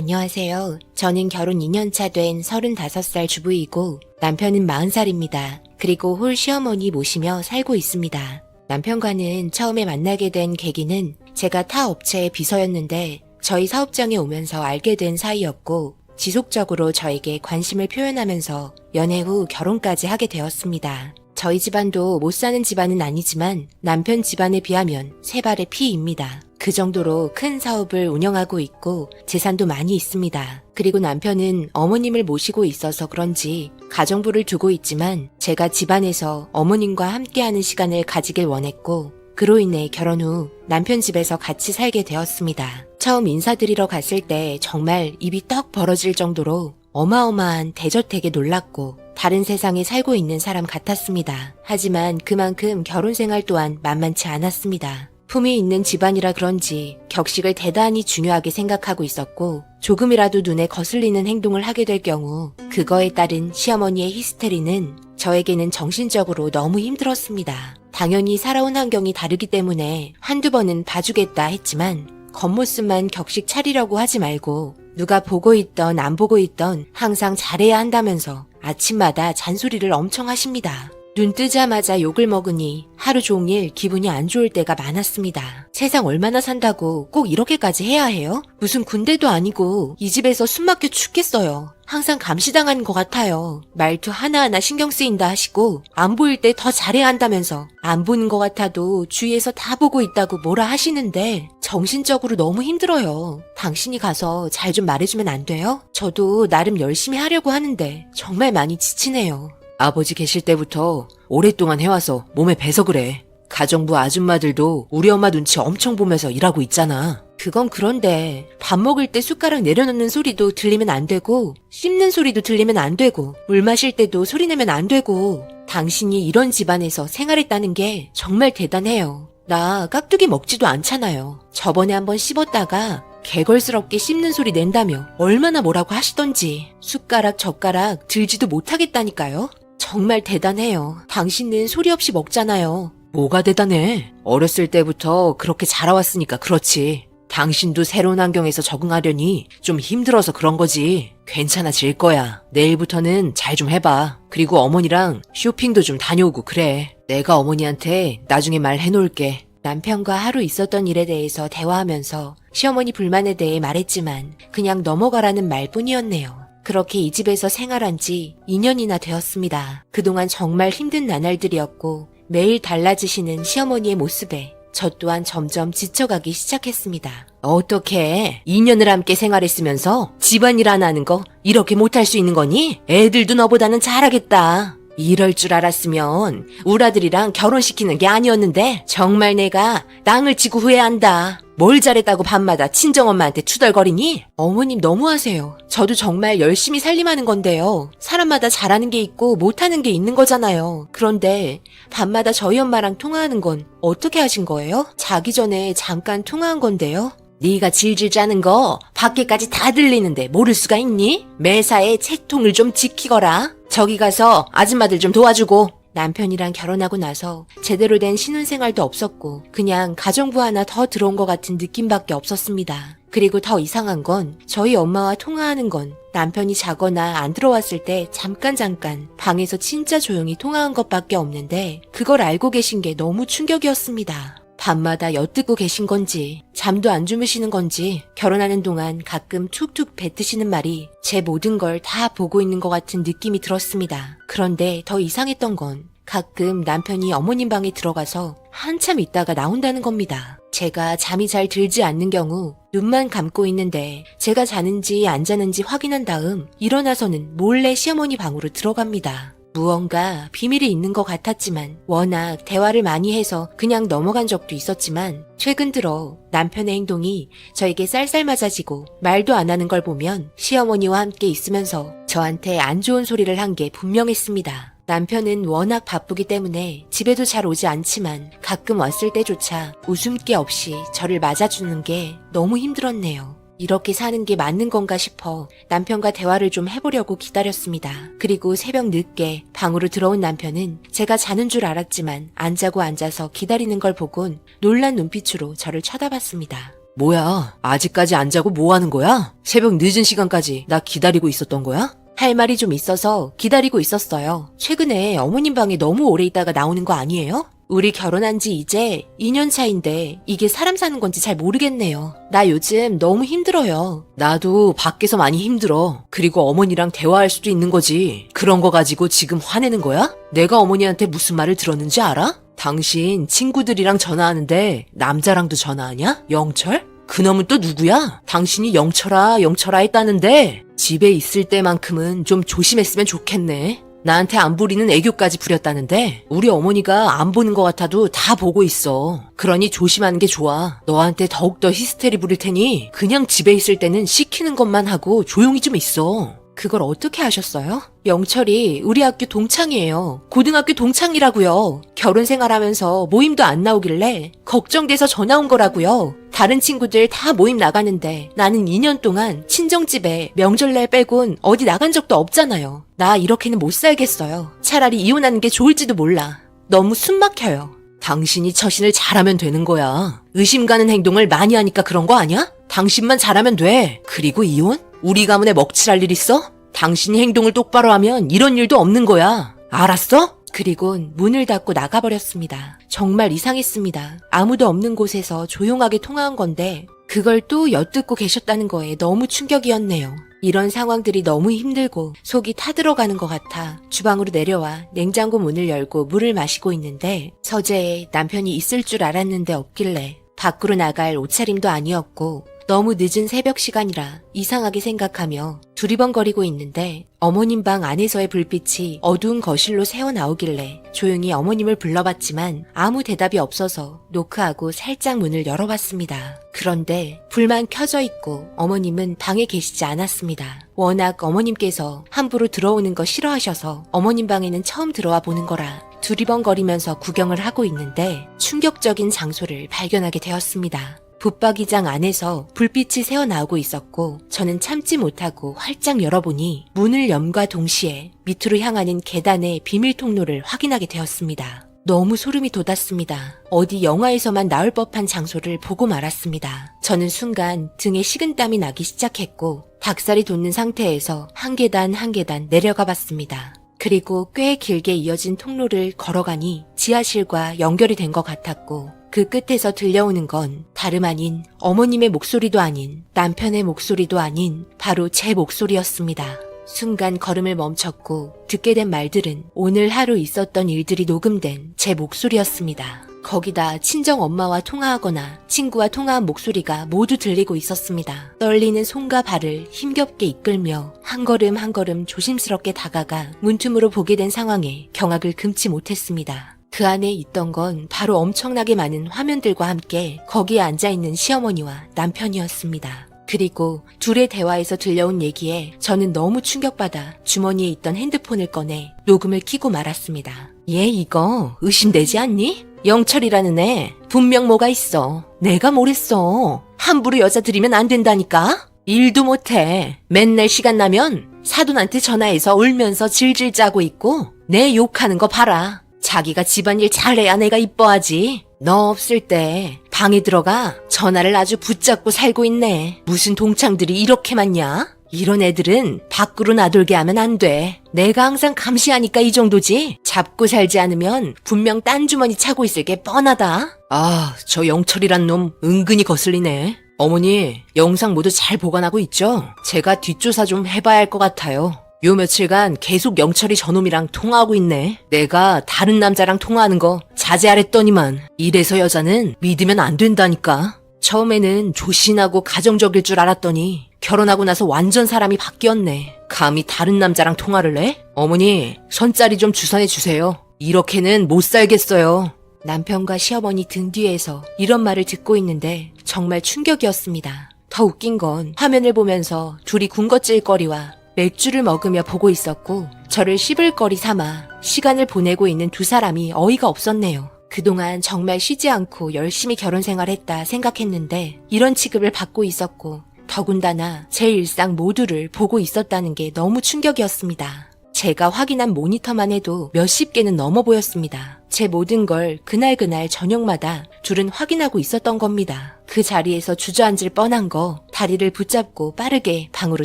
안녕하세요. 저는 결혼 2년차 된 35살 주부이고 남편은 40살입니다. 그리고 홀 시어머니 모시며 살고 있습니다. 남편과는 처음에 만나게 된 계기는 제가 타 업체의 비서였는데 저희 사업장에 오면서 알게 된 사이였고 지속적으로 저에게 관심을 표현하면서 연애 후 결혼까지 하게 되었습니다. 저희 집안도 못 사는 집안은 아니지만 남편 집안에 비하면 세 발의 피입니다. 그 정도로 큰 사업을 운영하고 있고 재산도 많이 있습니다. 그리고 남편은 어머님을 모시고 있어서 그런지 가정부를 두고 있지만 제가 집안에서 어머님과 함께하는 시간을 가지길 원했고 그로 인해 결혼 후 남편 집에서 같이 살게 되었습니다. 처음 인사드리러 갔을 때 정말 입이 떡 벌어질 정도로 어마어마한 대저택에 놀랐고 다른 세상에 살고 있는 사람 같았습니다. 하지만 그만큼 결혼 생활 또한 만만치 않았습니다. 품이 있는 집안이라 그런지 격식을 대단히 중요하게 생각하고 있었고 조금이라도 눈에 거슬리는 행동을 하게 될 경우 그거에 따른 시어머니의 히스테리는 저에게는 정신적으로 너무 힘들었습니다. 당연히 살아온 환경이 다르기 때문에 한두 번은 봐주겠다 했지만 겉모습만 격식 차리려고 하지 말고 누가 보고 있던 안 보고 있던 항상 잘해야 한다면서 아침마다 잔소리를 엄청 하십니다. 눈 뜨자마자 욕을 먹으니 하루 종일 기분이 안 좋을 때가 많았습니다. 세상 얼마나 산다고 꼭 이렇게까지 해야 해요? 무슨 군대도 아니고 이 집에서 숨 막혀 죽겠어요. 항상 감시당하는 것 같아요. 말투 하나하나 신경 쓰인다 하시고 안 보일 때 더 잘해야 한다면서 안 보는 것 같아도 주위에서 다 보고 있다고 뭐라 하시는데 정신적으로 너무 힘들어요. 당신이 가서 잘 좀 말해주면 안 돼요? 저도 나름 열심히 하려고 하는데 정말 많이 지치네요. 아버지 계실 때부터 오랫동안 해와서 몸에 배서 그래. 가정부 아줌마들도 우리 엄마 눈치 엄청 보면서 일하고 있잖아. 그건 그런데 밥 먹을 때 숟가락 내려놓는 소리도 들리면 안 되고 씹는 소리도 들리면 안 되고 물 마실 때도 소리 내면 안 되고 당신이 이런 집안에서 생활했다는 게 정말 대단해요. 나 깍두기 먹지도 않잖아요. 저번에 한번 씹었다가 개걸스럽게 씹는 소리 낸다며 얼마나 뭐라고 하시던지 숟가락 젓가락 들지도 못하겠다니까요. 정말 대단해요. 당신은 소리 없이 먹잖아요. 뭐가 대단해? 어렸을 때부터 그렇게 자라왔으니까 그렇지. 당신도 새로운 환경에서 적응하려니 좀 힘들어서 그런 거지. 괜찮아질 거야. 내일부터는 잘 좀 해봐. 그리고 어머니랑 쇼핑도 좀 다녀오고 그래. 내가 어머니한테 나중에 말 해놓을게. 남편과 하루 있었던 일에 대해서 대화하면서 시어머니 불만에 대해 말했지만 그냥 넘어가라는 말뿐이었네요. 그렇게 이 집에서 생활한 지 2년이나 되었습니다. 그동안 정말 힘든 나날들이었고 매일 달라지시는 시어머니의 모습에 저 또한 점점 지쳐가기 시작했습니다. 어떻게 2년을 함께 생활했으면서 집안일 안 하는 거 이렇게 못할 수 있는 거니? 애들도 너보다는 잘하겠다. 이럴 줄 알았으면 우리 아들이랑 결혼시키는 게 아니었는데 정말 내가 낭을 치고 후회한다. 뭘 잘했다고 밤마다 친정엄마한테 투덜거리니? 어머님 너무하세요. 저도 정말 열심히 살림하는 건데요. 사람마다 잘하는 게 있고 못하는 게 있는 거잖아요. 그런데 밤마다 저희 엄마랑 통화하는 건 어떻게 하신 거예요? 자기 전에 잠깐 통화한 건데요. 네가 질질 짜는 거 밖에까지 다 들리는데 모를 수가 있니? 매사에 책통을 좀 지키거라. 저기 가서 아줌마들 좀 도와주고. 남편이랑 결혼하고 나서 제대로 된 신혼생활도 없었고 그냥 가정부 하나 더 들어온 것 같은 느낌밖에 없었습니다. 그리고 더 이상한 건 저희 엄마와 통화하는 건 남편이 자거나 안 들어왔을 때 잠깐 잠깐 방에서 진짜 조용히 통화한 것밖에 없는데 그걸 알고 계신 게 너무 충격이었습니다. 밤마다 엿듣고 계신 건지 잠도 안 주무시는 건지 결혼하는 동안 가끔 툭툭 뱉으시는 말이 제 모든 걸 다 보고 있는 것 같은 느낌이 들었습니다. 그런데 더 이상했던 건 가끔 남편이 어머님 방에 들어가서 한참 있다가 나온다는 겁니다. 제가 잠이 잘 들지 않는 경우 눈만 감고 있는데 제가 자는지 안 자는지 확인한 다음 일어나서는 몰래 시어머니 방으로 들어갑니다. 무언가 비밀이 있는 것 같았지만 워낙 대화를 많이 해서 그냥 넘어간 적도 있었지만 최근 들어 남편의 행동이 저에게 쌀쌀 맞아지고 말도 안 하는 걸 보면 시어머니와 함께 있으면서 저한테 안 좋은 소리를 한 게 분명했습니다. 남편은 워낙 바쁘기 때문에 집에도 잘 오지 않지만 가끔 왔을 때조차 웃음기 없이 저를 맞아주는 게 너무 힘들었네요. 이렇게 사는 게 맞는 건가 싶어 남편과 대화를 좀 해보려고 기다렸습니다. 그리고 새벽 늦게 방으로 들어온 남편은 제가 자는 줄 알았지만 안 자고 앉아서 기다리는 걸 보곤 놀란 눈빛으로 저를 쳐다봤습니다. 뭐야, 아직까지 안 자고 뭐 하는 거야? 새벽 늦은 시간까지 나 기다리고 있었던 거야? 할 말이 좀 있어서 기다리고 있었어요. 최근에 어머님 방에 너무 오래 있다가 나오는 거 아니에요? 우리 결혼한 지 이제 2년 차인데 이게 사람 사는 건지 잘 모르겠네요. 나 요즘 너무 힘들어요. 나도 밖에서 많이 힘들어. 그리고 어머니랑 대화할 수도 있는 거지. 그런 거 가지고 지금 화내는 거야? 내가 어머니한테 무슨 말을 들었는지 알아? 당신 친구들이랑 전화하는데 남자랑도 전화하냐? 영철? 그놈은 또 누구야? 당신이 영철아, 영철아 했다는데 집에 있을 때만큼은 좀 조심했으면 좋겠네. 나한테 안 부리는 애교까지 부렸다는데 우리 어머니가 안 보는 것 같아도 다 보고 있어. 그러니 조심하는 게 좋아. 너한테 더욱더 히스테리 부릴 테니 그냥 집에 있을 때는 시키는 것만 하고 조용히 좀 있어. 그걸 어떻게 하셨어요? 영철이 우리 학교 동창이에요. 고등학교 동창이라고요. 결혼 생활하면서 모임도 안 나오길래 걱정돼서 전화 온 거라고요. 다른 친구들 다 모임 나가는데 나는 2년 동안 친정집에 명절날 빼곤 어디 나간 적도 없잖아요. 나 이렇게는 못 살겠어요. 차라리 이혼하는 게 좋을지도 몰라. 너무 숨 막혀요. 당신이 처신을 잘하면 되는 거야. 의심 가는 행동을 많이 하니까 그런 거 아니야? 당신만 잘하면 돼. 그리고 이혼? 우리 가문에 먹칠할 일 있어? 당신이 행동을 똑바로 하면 이런 일도 없는 거야. 알았어? 그리곤 문을 닫고 나가버렸습니다. 정말 이상했습니다. 아무도 없는 곳에서 조용하게 통화한 건데 그걸 또 엿듣고 계셨다는 거에 너무 충격이었네요. 이런 상황들이 너무 힘들고 속이 타들어가는 것 같아 주방으로 내려와 냉장고 문을 열고 물을 마시고 있는데 서재에 남편이 있을 줄 알았는데 없길래 밖으로 나갈 옷차림도 아니었고 너무 늦은 새벽 시간이라 이상하게 생각하며 두리번거리고 있는데 어머님 방 안에서의 불빛이 어두운 거실로 새어 나오길래 조용히 어머님을 불러봤지만 아무 대답이 없어서 노크하고 살짝 문을 열어봤습니다. 그런데 불만 켜져 있고 어머님은 방에 계시지 않았습니다. 워낙 어머님께서 함부로 들어오는 거 싫어하셔서 어머님 방에는 처음 들어와 보는 거라 두리번거리면서 구경을 하고 있는데 충격적인 장소를 발견하게 되었습니다. 붙박이장 안에서 불빛이 새어나오고 있었고 저는 참지 못하고 활짝 열어보니 문을 염과 동시에 밑으로 향하는 계단의 비밀 통로를 확인하게 되었습니다. 너무 소름이 돋았습니다. 어디 영화에서만 나올 법한 장소를 보고 말았습니다. 저는 순간 등에 식은땀이 나기 시작했고 닭살이 돋는 상태에서 한 계단 한 계단 내려가 봤습니다. 그리고 꽤 길게 이어진 통로를 걸어가니 지하실과 연결이 된 것 같았고 그 끝에서 들려오는 건 다름 아닌 어머님의 목소리도 아닌 남편의 목소리도 아닌 바로 제 목소리였습니다. 순간 걸음을 멈췄고 듣게 된 말들은 오늘 하루 있었던 일들이 녹음된 제 목소리였습니다. 거기다 친정 엄마와 통화하거나 친구와 통화한 목소리가 모두 들리고 있었습니다. 떨리는 손과 발을 힘겹게 이끌며 한 걸음 한 걸음 조심스럽게 다가가 문틈으로 보게 된 상황에 경악을 금치 못했습니다. 그 안에 있던 건 바로 엄청나게 많은 화면들과 함께 거기에 앉아있는 시어머니와 남편이었습니다. 그리고 둘의 대화에서 들려온 얘기에 저는 너무 충격받아 주머니에 있던 핸드폰을 꺼내 녹음을 켜고 말았습니다. 얘 이거 의심되지 않니? 영철이라는 애 분명 뭐가 있어. 내가 뭘 했어. 함부로 여자 들이면 안 된다니까? 일도 못해. 맨날 시간 나면 사돈한테 전화해서 울면서 질질 짜고 있고 내 욕하는 거 봐라. 자기가 집안일 잘해야 내가 이뻐하지. 너 없을 때 방에 들어가 전화를 아주 붙잡고 살고 있네. 무슨 동창들이 이렇게 많냐? 이런 애들은 밖으로 나돌게 하면 안 돼. 내가 항상 감시하니까 이 정도지. 잡고 살지 않으면 분명 딴 주머니 차고 있을 게 뻔하다. 아, 저 영철이란 놈 은근히 거슬리네. 어머니, 영상 모두 잘 보관하고 있죠? 제가 뒷조사 좀 해봐야 할 것 같아요. 요 며칠간 계속 영철이 저놈이랑 통화하고 있네. 내가 다른 남자랑 통화하는 거 자제하랬더니만 이래서 여자는 믿으면 안 된다니까. 처음에는 조신하고 가정적일 줄 알았더니 결혼하고 나서 완전 사람이 바뀌었네. 감히 다른 남자랑 통화를 해? 어머니, 손자리 좀 주선해 주세요. 이렇게는 못 살겠어요. 남편과 시어머니 등 뒤에서 이런 말을 듣고 있는데 정말 충격이었습니다. 더 웃긴 건 화면을 보면서 둘이 군것질거리와 맥주를 먹으며 보고 있었고 저를 씹을거리 삼아 시간을 보내고 있는 두 사람이 어이가 없었네요. 그동안 정말 쉬지 않고 열심히 결혼 생활했다 생각했는데 이런 취급을 받고 있었고 더군다나 제 일상 모두를 보고 있었다는 게 너무 충격이었습니다. 제가 확인한 모니터만 해도 몇십 개는 넘어 보였습니다. 제 모든 걸 그날그날 저녁마다 둘은 확인하고 있었던 겁니다. 그 자리에서 주저앉을 뻔한 거 다리를 붙잡고 빠르게 방으로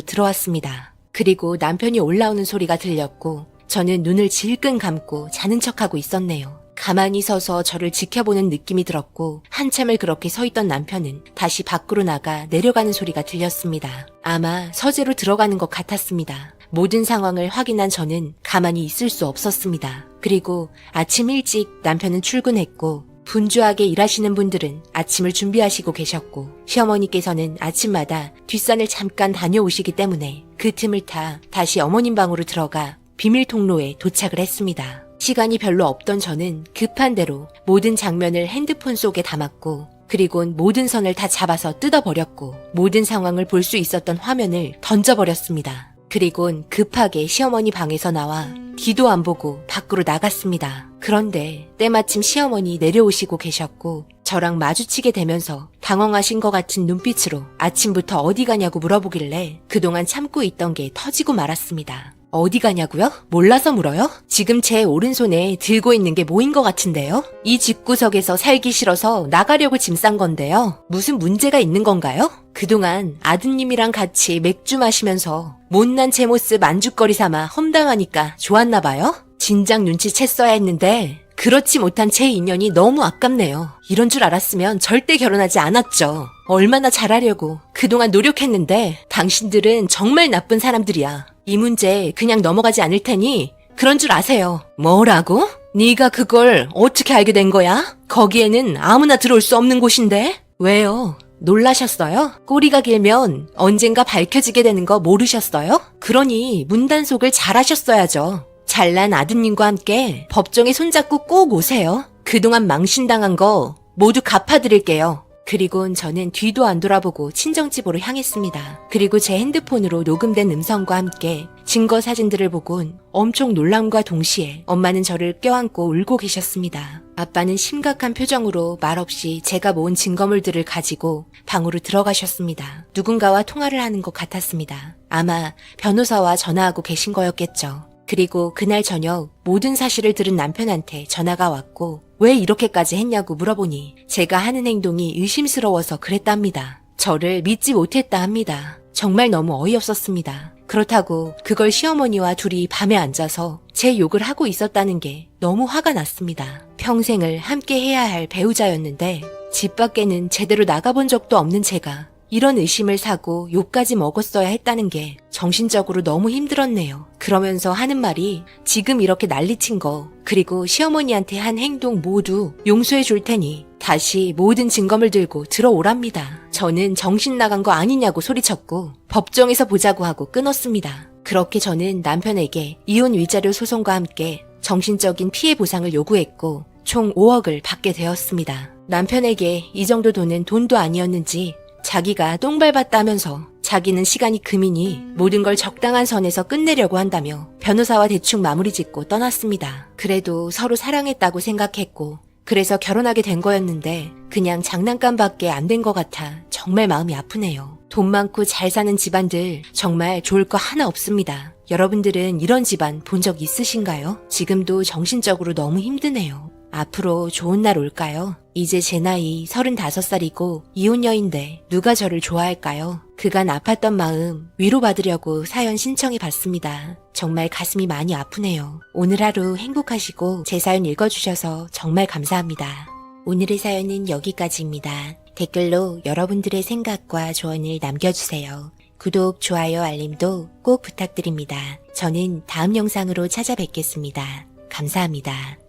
들어왔습니다. 그리고 남편이 올라오는 소리가 들렸고 저는 눈을 질끈 감고 자는 척하고 있었네요. 가만히 서서 저를 지켜보는 느낌이 들었고 한참을 그렇게 서 있던 남편은 다시 밖으로 나가 내려가는 소리가 들렸습니다. 아마 서재로 들어가는 것 같았습니다. 모든 상황을 확인한 저는 가만히 있을 수 없었습니다. 그리고 아침 일찍 남편은 출근했고 분주하게 일하시는 분들은 아침을 준비하시고 계셨고 시어머니께서는 아침마다 뒷산을 잠깐 다녀오시기 때문에 그 틈을 타 다시 어머님 방으로 들어가 비밀 통로에 도착을 했습니다. 시간이 별로 없던 저는 급한 대로 모든 장면을 핸드폰 속에 담았고 그리곤 모든 선을 다 잡아서 뜯어버렸고 모든 상황을 볼 수 있었던 화면을 던져버렸습니다. 그리곤 급하게 시어머니 방에서 나와 뒤도 안 보고 밖으로 나갔습니다. 그런데 때마침 시어머니 내려오시고 계셨고 저랑 마주치게 되면서 당황하신 것 같은 눈빛으로 아침부터 어디 가냐고 물어보길래 그동안 참고 있던 게 터지고 말았습니다. 어디 가냐고요? 몰라서 물어요? 지금 제 오른손에 들고 있는 게 뭐인 것 같은데요? 이 집구석에서 살기 싫어서 나가려고 짐 싼 건데요. 무슨 문제가 있는 건가요? 그동안 아드님이랑 같이 맥주 마시면서 못난 제 모습 안주거리 삼아 험당하니까 좋았나 봐요? 진작 눈치챘어야 했는데 그렇지 못한 제 인연이 너무 아깝네요. 이런 줄 알았으면 절대 결혼하지 않았죠. 얼마나 잘하려고 그동안 노력했는데 당신들은 정말 나쁜 사람들이야. 이 문제 그냥 넘어가지 않을 테니 그런 줄 아세요. 뭐라고? 네가 그걸 어떻게 알게 된 거야? 거기에는 아무나 들어올 수 없는 곳인데? 왜요? 놀라셨어요? 꼬리가 길면 언젠가 밝혀지게 되는 거 모르셨어요? 그러니 문단속을 잘하셨어야죠. 잘난 아드님과 함께 법정에 손잡고 꼭 오세요. 그동안 망신당한 거 모두 갚아드릴게요. 그리곤 저는 뒤도 안 돌아보고 친정집으로 향했습니다. 그리고 제 핸드폰으로 녹음된 음성과 함께 증거 사진들을 보곤 엄청 놀람과 동시에 엄마는 저를 껴안고 울고 계셨습니다. 아빠는 심각한 표정으로 말없이 제가 모은 증거물들을 가지고 방으로 들어가셨습니다. 누군가와 통화를 하는 것 같았습니다. 아마 변호사와 전화하고 계신 거였겠죠. 그리고 그날 저녁 모든 사실을 들은 남편한테 전화가 왔고 왜 이렇게까지 했냐고 물어보니 제가 하는 행동이 의심스러워서 그랬답니다. 저를 믿지 못했다 합니다. 정말 너무 어이없었습니다. 그렇다고 그걸 시어머니와 둘이 밤에 앉아서 제 욕을 하고 있었다는 게 너무 화가 났습니다. 평생을 함께 해야 할 배우자였는데 집 밖에는 제대로 나가본 적도 없는 제가 이런 의심을 사고 욕까지 먹었어야 했다는 게 정신적으로 너무 힘들었네요. 그러면서 하는 말이 지금 이렇게 난리친 거, 그리고 시어머니한테 한 행동 모두 용서해 줄 테니 다시 모든 증거물 들고 들어오랍니다. 저는 정신 나간 거 아니냐고 소리쳤고 법정에서 보자고 하고 끊었습니다. 그렇게 저는 남편에게 이혼 위자료 소송과 함께 정신적인 피해 보상을 요구했고 총 5억을 받게 되었습니다. 남편에게 이 정도 돈은 돈도 아니었는지 자기가 똥 밟았다면서 자기는 시간이 금이니 모든 걸 적당한 선에서 끝내려고 한다며 변호사와 대충 마무리 짓고 떠났습니다. 그래도 서로 사랑했다고 생각했고 그래서 결혼하게 된 거였는데 그냥 장난감밖에 안 된 것 같아 정말 마음이 아프네요. 돈 많고 잘 사는 집안들 정말 좋을 거 하나 없습니다. 여러분들은 이런 집안 본 적 있으신가요? 지금도 정신적으로 너무 힘드네요. 앞으로 좋은 날 올까요? 이제 제 나이 35살이고 이혼녀인데 누가 저를 좋아할까요? 그간 아팠던 마음 위로받으려고 사연 신청해 봤습니다. 정말 가슴이 많이 아프네요. 오늘 하루 행복하시고 제 사연 읽어주셔서 정말 감사합니다. 오늘의 사연은 여기까지입니다. 댓글로 여러분들의 생각과 조언을 남겨주세요. 구독, 좋아요, 알림도 꼭 부탁드립니다. 저는 다음 영상으로 찾아뵙겠습니다. 감사합니다.